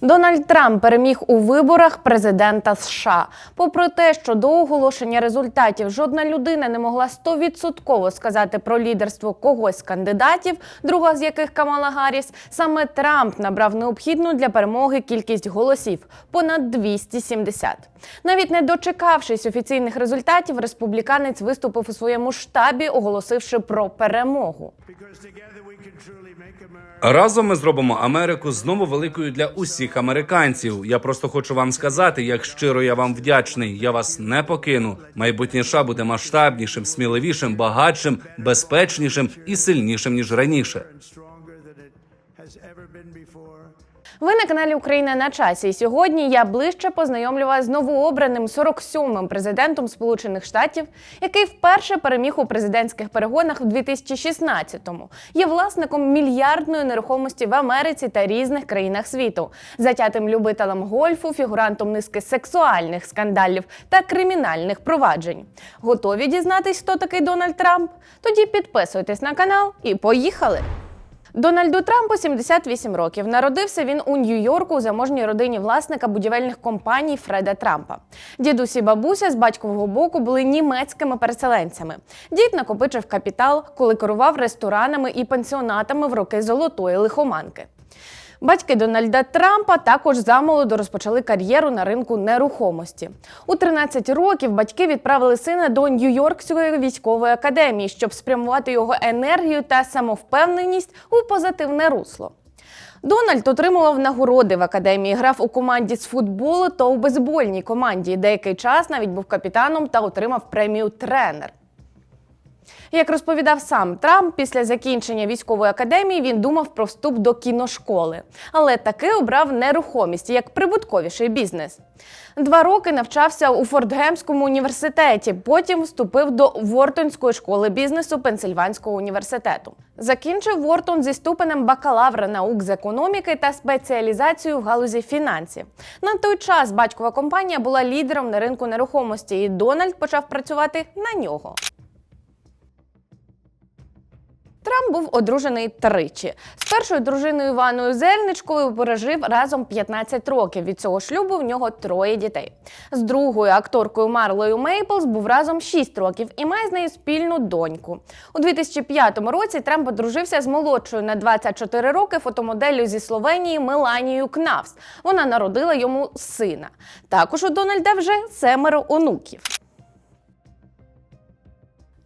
Дональд Трамп переміг у виборах президента США. Попри те, що до оголошення результатів жодна людина не могла стовідсотково сказати про лідерство когось з кандидатів, друга з яких Камала Гарріс, саме Трамп набрав необхідну для перемоги кількість голосів понад 270. Навіть не дочекавшись офіційних результатів, республіканець виступив у своєму штабі, оголосивши про перемогу. Разом ми зробимо Америку знову великою для усіх американців. Я просто хочу вам сказати, як щиро я вам вдячний. Я вас не покину. Майбутнє США буде масштабнішим, сміливішим, багатшим, безпечнішим і сильнішим ніж раніше. Ви на каналі Україна на часі. І сьогодні я ближче познайомлю вас з новообраним 47-м президентом Сполучених Штатів, який вперше переміг у президентських перегонах в 2016-му. Є власником мільярдної нерухомості в Америці та різних країнах світу, затятим любителем гольфу, фігурантом низки сексуальних скандалів та кримінальних проваджень. Готові дізнатись, хто такий Дональд Трамп? Тоді підписуйтесь на канал і поїхали! Дональду Трампу 78 років. Народився він у Нью-Йорку у заможній родині власника будівельних компаній Фреда Трампа. Дідусь і бабуся з батькового боку були німецькими переселенцями. Дід накопичив капітал, коли керував ресторанами і пансіонатами в роки золотої лихоманки. Батьки Дональда Трампа також замолоду розпочали кар'єру на ринку нерухомості. У 13 років батьки відправили сина до Нью-Йоркської військової академії, щоб спрямувати його енергію та самовпевненість у позитивне русло. Дональд отримував нагороди в академії, грав у команді з футболу та у бейсбольній команді. Деякий час навіть був капітаном та отримав премію тренер. Як розповідав сам Трамп, після закінчення військової академії він думав про вступ до кіношколи, але таки обрав нерухомість як прибутковіший бізнес. Два роки навчався у Фордгемському університеті, потім вступив до Вортонської школи бізнесу Пенсильванського університету. Закінчив Вортон зі ступенем бакалавра наук з економіки та спеціалізацією в галузі фінансів. На той час батькова компанія була лідером на ринку нерухомості, і Дональд почав працювати на нього. Трамп був одружений тричі. З першою дружиною Іваною Зельничкою пережив разом 15 років. Від цього шлюбу в нього троє дітей. З другою акторкою Марлою Мейплс був разом 6 років і має з нею спільну доньку. У 2005 році Трамп одружився з молодшою на 24 роки фотомоделлю зі Словенії Меланією Кнавс. Вона народила йому сина. Також у Дональда вже семеро онуків.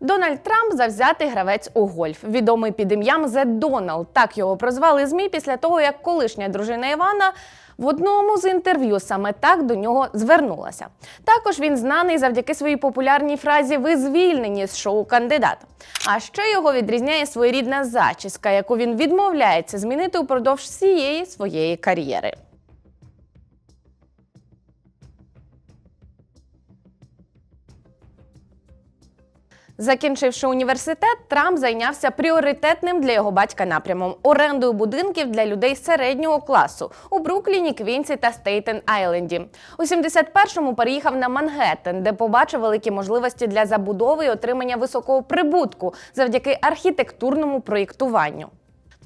Дональд Трамп завзятий гравець у гольф, відомий під ім'ям The Donald. Так його прозвали змі після того, як колишня дружина Івана в одному з інтерв'ю саме так до нього звернулася. Також він знаний завдяки своїй популярній фразі Ви звільнені з шоу кандидат. А ще його відрізняє своєрідна зачіска, яку він відмовляється змінити упродовж всієї своєї кар'єри. Закінчивши університет, Трамп зайнявся пріоритетним для його батька напрямом орендою будинків для людей середнього класу у Брукліні, Квінсі та Стейтен Айленді. У 71-му переїхав на Мангеттен, де побачив великі можливості для забудови і отримання високого прибутку завдяки архітектурному проєктуванню.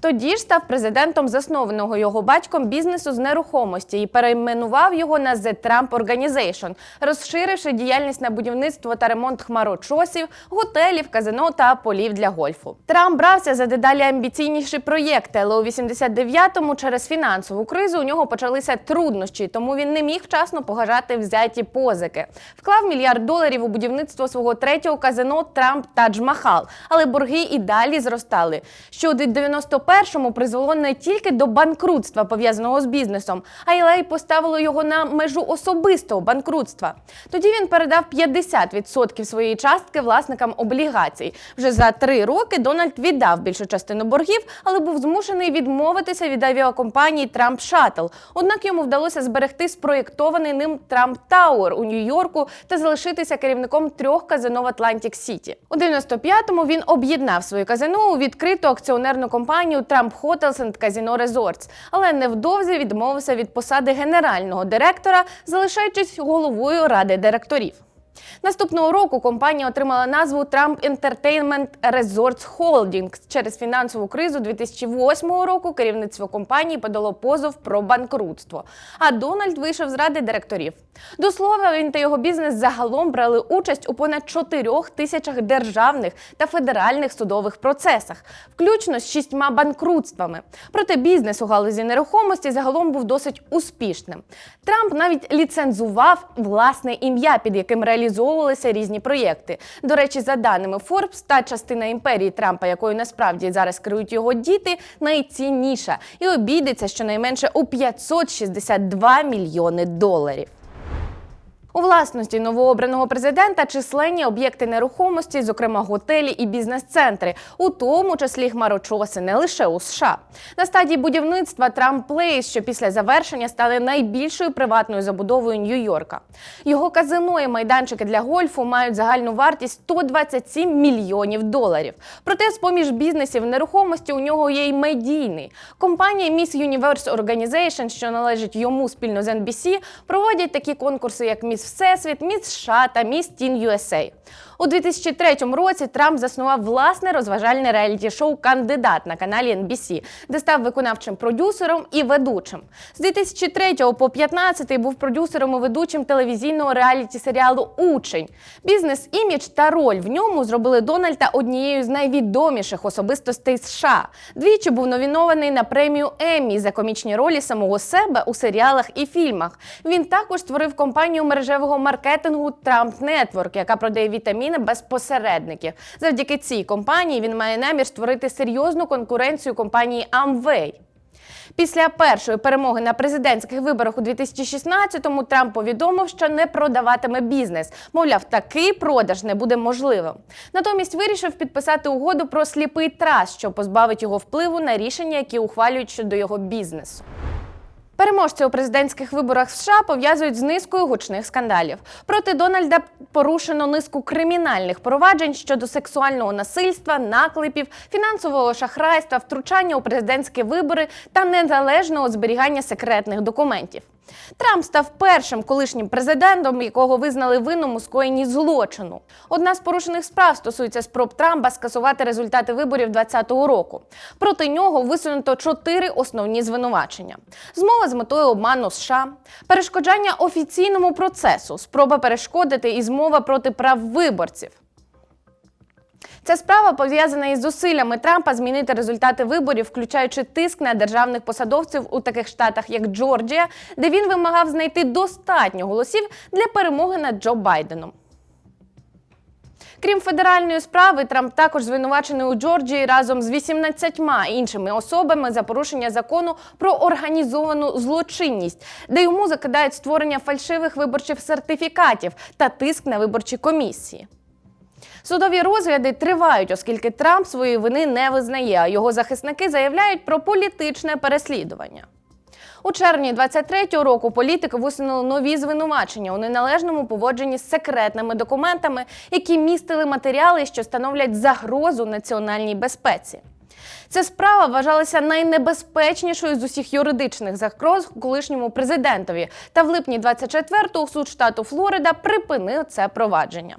Тоді ж став президентом заснованого його батьком бізнесу з нерухомості і перейменував його на The Trump Organization, розширивши діяльність на будівництво та ремонт хмарочосів, готелів, казино та полів для гольфу. Трамп брався за дедалі амбіційніші проєкти, але у 89-му через фінансову кризу у нього почалися труднощі, тому він не міг вчасно погажати взяті позики. Вклав мільярд доларів у будівництво свого третього казино Трамп Тадж Махал, але борги і далі зростали. Що до 91 першому призвело не тільки до банкрутства пов'язаного з бізнесом, а й лей поставило його на межу особистого банкрутства. Тоді він передав 50% своєї частки власникам облігацій. Вже за три роки Дональд віддав більшу частину боргів, але був змушений відмовитися від авіакомпанії Трамп Шаттл. Однак йому вдалося зберегти спроєктований ним Трамп Тауер у Нью-Йорку та залишитися керівником трьох казино в Атлантик Сіті. У 95-му він об'єднав свою казино у відкриту акціонерну компанію Trump Hotels and Casino Resorts, але невдовзі відмовився від посади генерального директора, залишаючись головою ради директорів. Наступного року компанія отримала назву Trump Entertainment Resorts Holdings. Через фінансову кризу 2008 року керівництво компанії подало позов про банкрутство. А Дональд вийшов з ради директорів. До слова, він та його бізнес загалом брали участь у понад 4 тисячах державних та федеральних судових процесах, включно з шістьма банкрутствами. Проте бізнес у галузі нерухомості загалом був досить успішним. Трамп навіть ліцензував власне ім'я, під яким реалізовувалися різні проєкти. До речі, за даними Forbes, та частина імперії Трампа, якою насправді зараз керують його діти, найцінніша і обійдеться щонайменше у 562 мільйони доларів. У власності новообраного президента численні об'єкти нерухомості, зокрема готелі і бізнес-центри, у тому числі хмарочоси не лише у США. На стадії будівництва Трамп Плейс, що після завершення стали найбільшою приватною забудовою Нью-Йорка. Його казино і майданчики для гольфу мають загальну вартість 127 мільйонів доларів. Проте, з поміж бізнесів нерухомості у нього є й медійний. Компанія Miss Universe Organization, що належить йому спільно з NBC, проводять такі конкурси, як Міс Всесвіт, Міс США та Міс Тін USA. У 2003 році Трамп заснував власне розважальне реаліті-шоу Кандидат на каналі NBC, де став виконавчим продюсером і ведучим. З 2003 по 2015 був продюсером і ведучим телевізійного реаліті-серіалу Учень. Бізнес, імідж та роль в ньому зробили Дональда однією з найвідоміших особистостей США. Двічі був номінований на премію Еммі за комічні ролі самого себе у серіалах і фільмах. Він також створив компанію мережевого маркетингу Trump Network, яка продає вітаміни без посередників. Завдяки цій компанії він має намір створити серйозну конкуренцію компанії Amway. Після першої перемоги на президентських виборах у 2016-му Трамп повідомив, що не продаватиме бізнес. Мовляв, такий продаж не буде можливим. Натомість вирішив підписати угоду про сліпий трас, що позбавить його впливу на рішення, які ухвалюють щодо його бізнесу. Переможця у президентських виборах США пов'язують з низкою гучних скандалів. Проти Дональда порушено низку кримінальних проваджень щодо сексуального насильства, наклепів, фінансового шахрайства, втручання у президентські вибори та незалежного зберігання секретних документів. Трамп став першим колишнім президентом, якого визнали винним у скоєнні злочину. Одна з порушених справ стосується спроб Трампа скасувати результати виборів 2020 року. Проти нього висунуто чотири основні звинувачення: змова з метою обману США, перешкоджання офіційному процесу, спроба перешкодити і змова проти прав виборців. Ця справа пов'язана із зусиллями Трампа змінити результати виборів, включаючи тиск на державних посадовців у таких штатах, як Джорджія, де він вимагав знайти достатньо голосів для перемоги над Джо Байденом. Крім федеральної справи, Трамп також звинувачений у Джорджії разом з 18 іншими особами за порушення закону про організовану злочинність, де йому закидають створення фальшивих виборчих сертифікатів та тиск на виборчі комісії. Судові розгляди тривають, оскільки Трамп своєї вини не визнає, а його захисники заявляють про політичне переслідування. У червні 23-го року політики висунули нові звинувачення у неналежному поводженні з секретними документами, які містили матеріали, що становлять загрозу національній безпеці. Ця справа вважалася найнебезпечнішою з усіх юридичних загроз колишньому президентові. Та в липні 24-го суд штату Флорида припинив це провадження.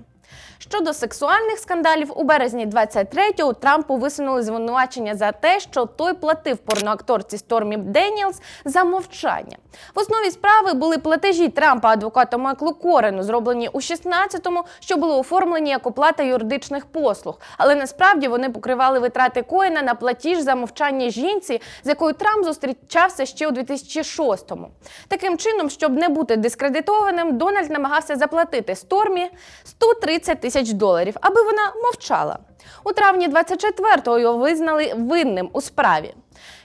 Щодо сексуальних скандалів, у березні 23-го Трампу висунули звинувачення за те, що той платив порноакторці Стормі Деніелс за мовчання. В основі справи були платежі Трампа адвокату Майклу Корену, зроблені у 16-му, що були оформлені як оплата юридичних послуг. Але насправді вони покривали витрати Коена на платіж за мовчання жінці, з якою Трамп зустрічався ще у 2006-му. Таким чином, щоб не бути дискредитованим, Дональд намагався заплатити Стормі 130 тисяч доларів, аби вона мовчала. У травні 24-го його визнали винним у справі.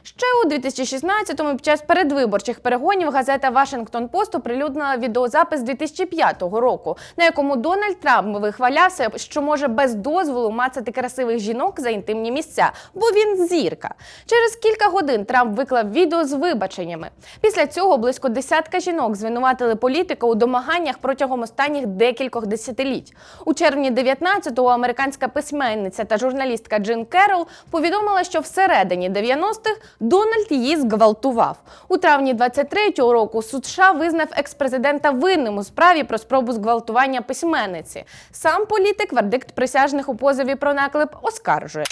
Ще у 2016-му під час передвиборчих перегонів газета Вашингтон Пост оприлюднила відеозапис 2005 року, на якому Дональд Трамп вихвалявся, що може без дозволу мацати красивих жінок за інтимні місця, бо він зірка. Через кілька годин Трамп виклав відео з вибаченнями. Після цього близько десятка жінок звинуватили політика у домаганнях протягом останніх декількох десятиліть. У червні 19-го американська письменниця та журналістка Джин Керол повідомила, що всередині 90-х Дональд її зґвалтував. У травні 23-го року суд США визнав експрезидента винним у справі про спробу зґвалтування письменниці. Сам політик вердикт присяжних у позові про наклеп оскаржує.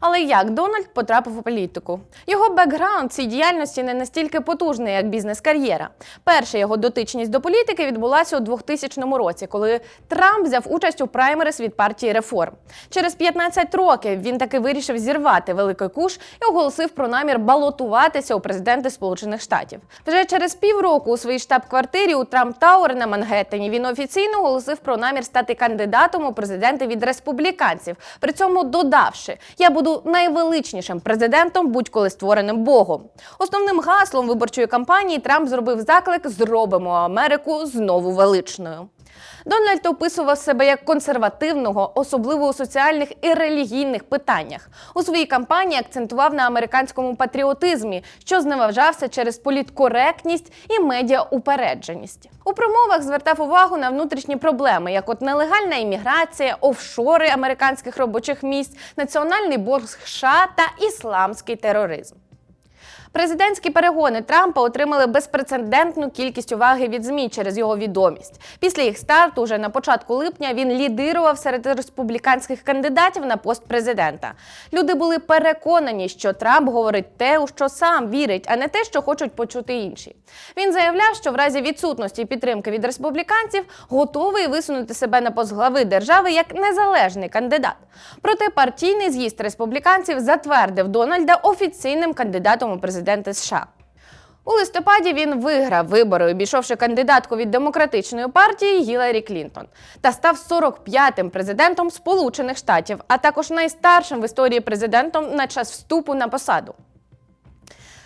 Але як Дональд потрапив у політику? Його бекграунд цій діяльності не настільки потужний, як бізнес-кар'єра. Перша його дотичність до політики відбулася у 2000 році, коли Трамп взяв участь у праймерис від партії реформ. Через 15 років він таки вирішив зірвати великий куш і оголосив про намір балотуватися у президенти Сполучених Штатів. Вже через півроку у своїй штаб-квартирі у Трамп Тауер на Мангеттені він офіційно оголосив про намір стати кандидатом у президенти від республіканців. При цьому додавши: я буду найвеличнішим президентом, будь-коли створеним Богом. Основним гаслом виборчої кампанії Трамп зробив заклик Зробимо Америку знову величною. Дональд описував себе як консервативного, особливо у соціальних і релігійних питаннях. У своїй кампанії акцентував на американському патріотизмі, що зневажався через політкоректність і медіаупередженість. У промовах звертав увагу на внутрішні проблеми, як от нелегальна імміграція, офшори американських робочих місць, національний борг США та ісламський тероризм. Президентські перегони Трампа отримали безпрецедентну кількість уваги від ЗМІ через його відомість. Після їх старту, уже на початку липня, він лідирував серед республіканських кандидатів на пост президента. Люди були переконані, що Трамп говорить те, у що сам вірить, а не те, що хочуть почути інші. Він заявляв, що в разі відсутності підтримки від республіканців готовий висунути себе на пост глави держави як незалежний кандидат. Проте партійний з'їзд республіканців затвердив Дональда офіційним кандидатом у президенти США. У листопаді він виграв вибори, обійшовши кандидатку від демократичної партії Гіларі Клінтон, та став 45-м президентом Сполучених Штатів, а також найстаршим в історії президентом на час вступу на посаду.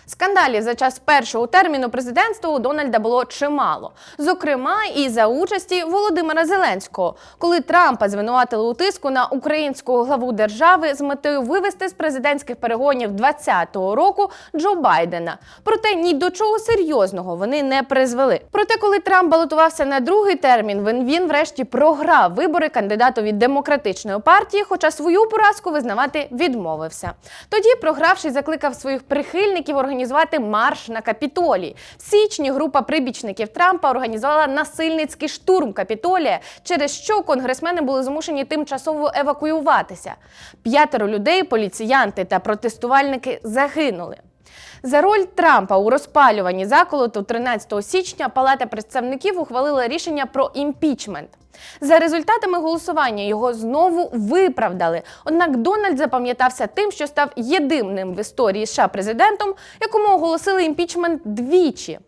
Скандалів за час першого терміну президентства у Дональда було чимало, зокрема і за участі Володимира Зеленського, коли Трампа звинуватили у тиску на українську главу держави з метою вивести з президентських перегонів 2020 року Джо Байдена. Проте ні до чого серйозного вони не призвели. Проте, коли Трамп балотувався на другий термін, він, він врешті програв вибори кандидату від демократичної партії, хоча свою поразку визнавати відмовився. Тоді, програвший, закликав своїх прихильників організувати марш на Капітолій. В січні група прибічників Трампа організувала насильницький штурм Капітолія, через що конгресмени були змушені тимчасово евакуюватися. П'ятеро людей, поліціянти та протестувальники загинули. За роль Трампа у розпалюванні заколоту 13 січня Палата представників ухвалила рішення про імпічмент. За результатами голосування його знову виправдали. Однак Дональд запам'ятався тим, що став єдиним в історії США президентом, якому оголосили імпічмент двічі.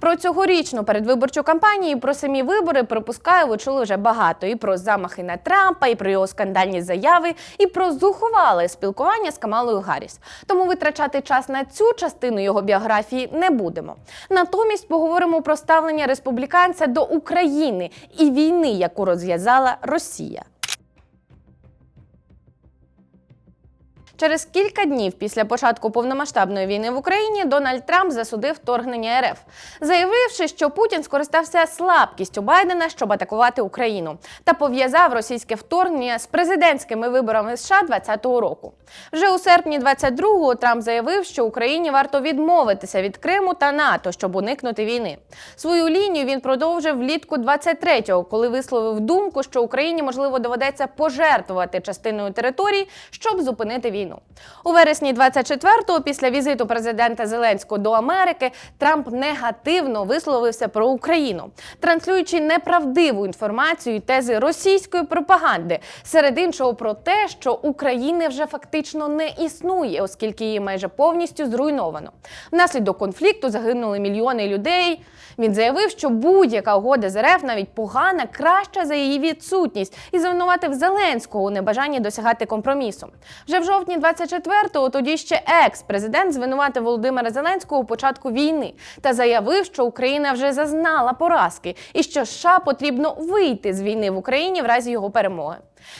Про цьогорічну передвиборчу кампанію, про самі вибори припускаю, ви чули вже багато. І про замахи на Трампа, і про його скандальні заяви, і про зухвале спілкування з Камалою Гарріс. Тому витрачати час на цю частину його біографії не будемо. Натомість поговоримо про ставлення республіканця до України і війни, яку розв'язала Росія. Через кілька днів після початку повномасштабної війни в Україні Дональд Трамп засудив вторгнення РФ, заявивши, що Путін скористався слабкістю Байдена, щоб атакувати Україну, та пов'язав російське вторгнення з президентськими виборами США 2020 року. Вже у серпні 22-го Трамп заявив, що Україні варто відмовитися від Криму та НАТО, щоб уникнути війни. Свою лінію він продовжив влітку 23-го, коли висловив думку, що Україні можливо доведеться пожертвувати частиною територій, щоб зупинити війну. У вересні 24-го, після візиту президента Зеленського до Америки, Трамп негативно висловився про Україну, транслюючи неправдиву інформацію і тези російської пропаганди, серед іншого про те, що України вже фактично не існує, оскільки її майже повністю зруйновано. Внаслідок конфлікту загинули мільйони людей. Він заявив, що будь-яка угода з РФ навіть погана, краща за її відсутність, і звинуватив Зеленського у небажанні досягати компромісу. Вже в жовтні 24-го тоді ще екс-президент звинуватив Володимира Зеленського у початку війни та заявив, що Україна вже зазнала поразки і що США потрібно вийти з війни в Україні в разі його перемоги.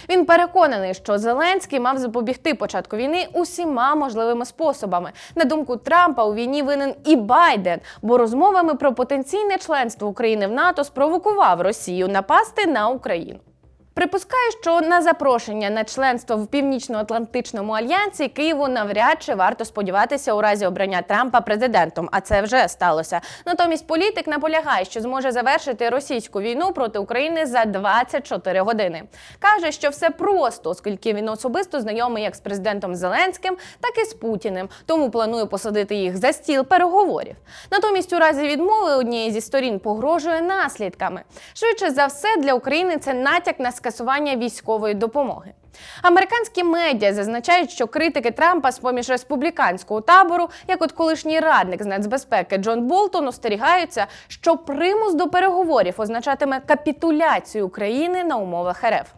Він переконаний, що Зеленський мав запобігти початку війни усіма можливими способами. На думку Трампа, у війні винен і Байден, бо розмовами про потенційне членство України в НАТО спровокував Росію напасти на Україну. Припускаю, що на запрошення на членство в Північно-Атлантичному альянсі Києву навряд чи варто сподіватися у разі обрання Трампа президентом, а це вже сталося. Натомість політик наполягає, що зможе завершити російську війну проти України за 24 години. каже, що все просто, оскільки він особисто знайомий як з президентом Зеленським, так і з Путіним, тому планує посадити їх за стіл переговорів. Натомість, у разі відмови однієї зі сторін погрожує наслідками. Швидше за все, для України це натяк на скасування військової допомоги. Американські медіа зазначають, що критики Трампа з поміж республіканського табору, як от колишній радник з нацбезпеки Джон Болтон, остерігаються, що примус до переговорів означатиме капітуляцію України на умовах РФ.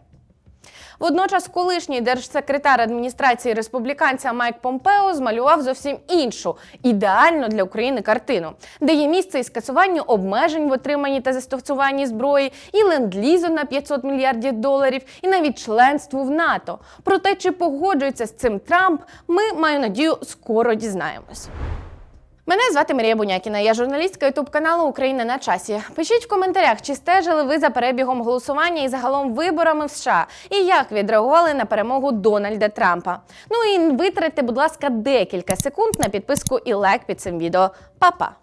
Водночас, колишній держсекретар адміністрації республіканця Майк Помпео змалював зовсім іншу ідеальну для України картину, де є місце і скасуванню обмежень в отриманні та застосуванні зброї, і ленд-лізу на 500 мільярдів доларів, і навіть членству в НАТО. Проте, чи погоджується з цим Трамп, ми маю надію скоро дізнаємось. Мене звати Марія Бунякіна. Я журналістка ютуб каналу Україна на часі. Пишіть в коментарях, чи стежили ви за перебігом голосування і загалом виборами в США, і як відреагували на перемогу Дональда Трампа. Ну і витратьте, будь ласка, декілька секунд на підписку і лайк під цим відео. Па-па!